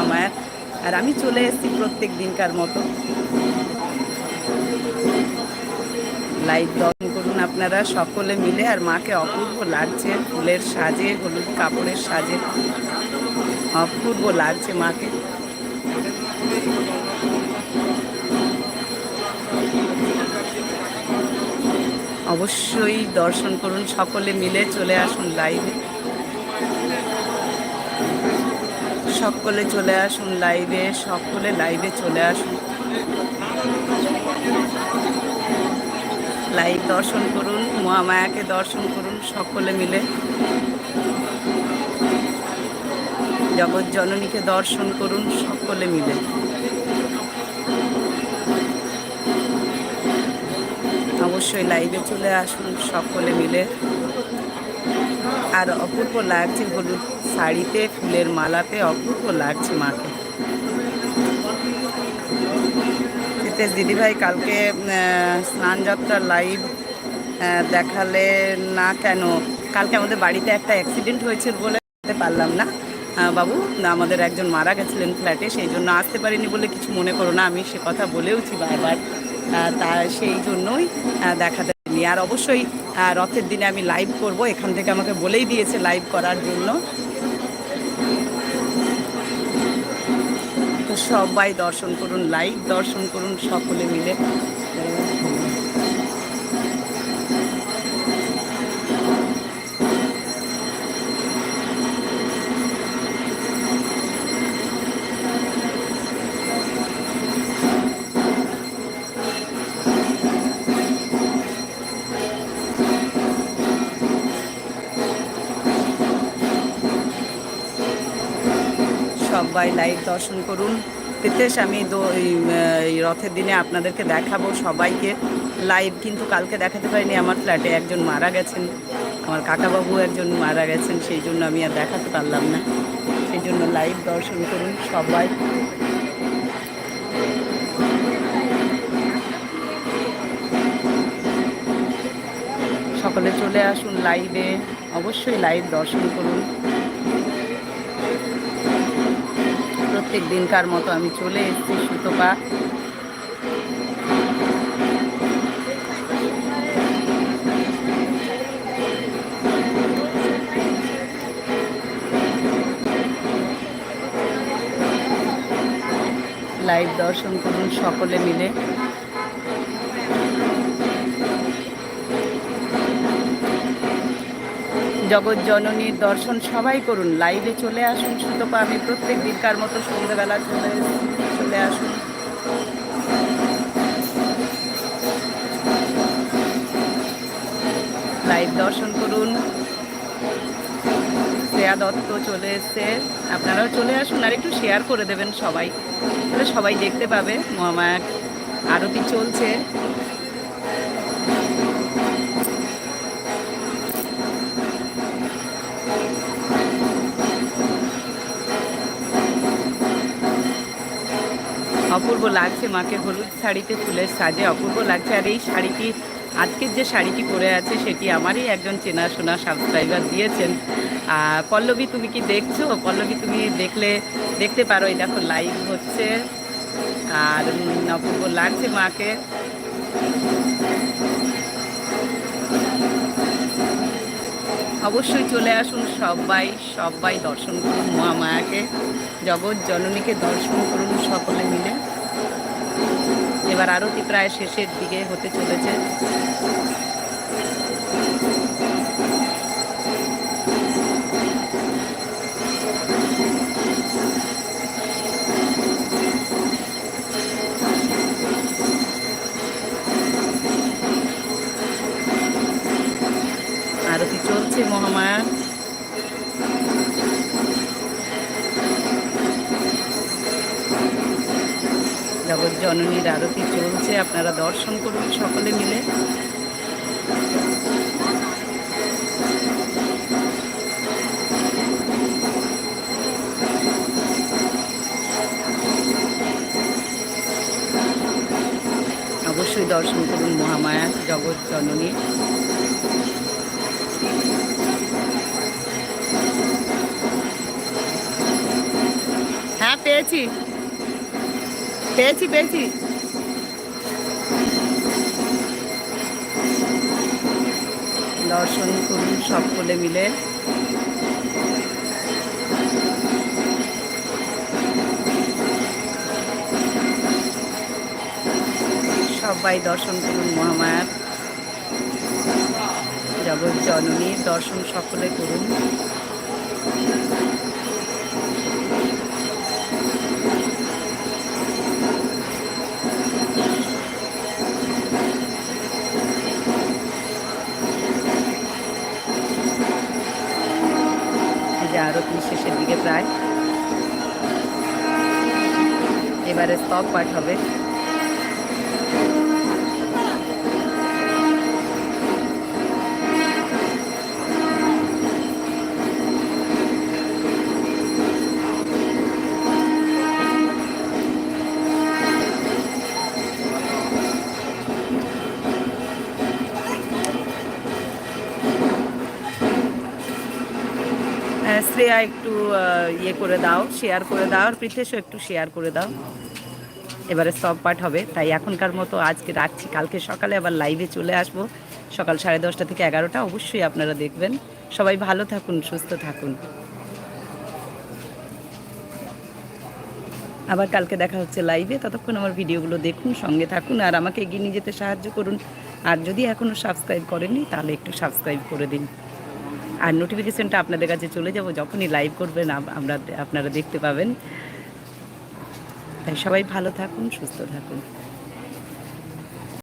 মহামায়ার আর আমি চলে এসেছি প্রত্যেক দিনকার মতো। লাইভ দর্শন করুন আপনারা সকলে মিলে। আর মাকে অপূর্ব লাগছে ফুলের সাজে, হলুদ কাপড়ের সাজে। অপূর্ব লাগছে মাকে। অবশ্যই দর্শন করুন, সকলে মিলে চলে আসুন লাইভে সকলে চলে আসুন লাইভে সকলে লাইভে চলে আসুন। লাইভ দর্শন করুন, মহামায়াকে দর্শন করুন, সকলে মিলে। জগৎ জননীকে দর্শন করুন, সকলে মিলে। অবশ্যই লাইভে চলে আসুন, সকলে মিলে। আর অপূর্ব লাগছে হলুদ শাড়িতে, ফুলের মালাতে, অপূর্ব লাগছে মাকে। সিতেশ দিদিভাই, কালকে স্নানযাত্রার লাইভ দেখালে না কেন? কালকে আমাদের বাড়িতে একটা অ্যাক্সিডেন্ট হয়েছে বলে পারলাম না। বাবু, আমাদের একজন মারা গেছিলেন ফ্ল্যাটে সেই জন্য আসতে পারিনি বলে কিছু মনে করো না, আমি সে কথা বলেওছি বারবার। তা, সেই জন্যই দেখাতে আর অবশ্যই রথের দিনে আমি লাইভ করব। এখান থেকে আমাকে বলেই দিয়েছে লাইভ করার জন্য। তো সবাই দর্শন করুন লাইভ দর্শন করুন সকলে মিলে। সবাই লাইভ দর্শন করুন। তেতেশ, আমি রথের দিনে আপনাদেরকে দেখাবো সবাইকে। লাইভ কিন্তু কালকে দেখাতে পারিনি, আমার ফ্ল্যাটে একজন মারা গেছেন। আমার কাকাবাবু একজন মারা গেছেন, সেই জন্য আমি আর দেখাতে পারলাম না। সেই জন্য লাইভ দর্শন করুন সবাই। সকলে চলে আসুন লাইভে। অবশ্যই লাইভ দর্শন করুন। প্রত্যেক দিনকার মতো আমি চলে এসেছি সুতপা। লাইভ দর্শন করুন সকলে মিলে। জগৎ জননীর দর্শন সবাই করুন। লাইভে চলে আসুন, সুতপা আমি প্রত্যেক দিনকার মতো সন্ধ্যেবেলা চলে। চলে আসুন। লাইভ দর্শন করুন। শ্রেয়া দত্ত চলে এসছে। আপনারাও চলে আসুন আর একটু শেয়ার করে দেবেন সবাই। তাহলে সবাই দেখতে পাবে। মহামায়ার আরতি চলছে। অপূর্ব লাগছে মাকে হলুদ শাড়িতে, ফুলের সাজে অপূর্ব লাগছে। আর এই শাড়িটি, আজকের যে শাড়িটি পরে আছে, সেটি আমারই একজন চেনাশোনা সাবস্ক্রাইবার দিয়েছেন। আর পল্লবী, তুমি কি দেখছ? পল্লবী, তুমি দেখলে, দেখতে পারো। এই দেখো লাইভ হচ্ছে। আর অপূর্ব লাগছে মাকে। অবশ্যই চলে আসুন সবাই সবাই দর্শন করুন মহামায়াকে, জগৎ জননীকে দর্শন করুন সকলে মিলে। এবার আরতি প্রায় শেষের দিকে হতে চলেছে আরতি চলছে মহামায়া জগৎ জননীর আরতি চলছে, আপনারা দর্শন করুন সকলে মিলে। অবশ্যই দর্শন করুন মহামায়া জগৎ জননী। হ্যাঁ পেয়েছি। পেয়েছি পেয়েছি। দর্শন করুন সকলে মিলে। সবাই দর্শন করুন মহামায়ার। জগৎ জননীর দর্শন সকলে করুন এই যে আরতি প্রায় এবারে স্টক পাঠ হবে। শ্রেয়া একটু ইয়ে করে দাও শেয়ার করে দাও, আর পৃথেশও একটু শেয়ার করে দাও। এবারে সব পাঠ হবে, তাই এখনকার মতো আজকে রাখছি। কালকে সকালে আবার লাইভে চলে আসব। সকাল সাড়ে দশটা থেকে এগারোটা, অবশ্যই আপনারা দেখবেন। সবাই ভালো থাকুন, সুস্থ থাকুন। আবার কালকে দেখা হচ্ছে লাইভে ততক্ষণ আমার ভিডিওগুলো দেখুন, সঙ্গে থাকুন, আর আমাকে এগিয়ে নিয়ে যেতে সাহায্য করুন। আর যদি এখনও সাবস্ক্রাইব করেননি, তাহলে একটু সাবস্ক্রাইব করে দিন। আর নোটিফিকেশনটা আপনাদের কাছে চলে যাব, যখনই লাইভ করবেন আমরা আপনারা দেখতে পাবেন। তাই সবাই ভালো থাকুন, সুস্থ থাকুন।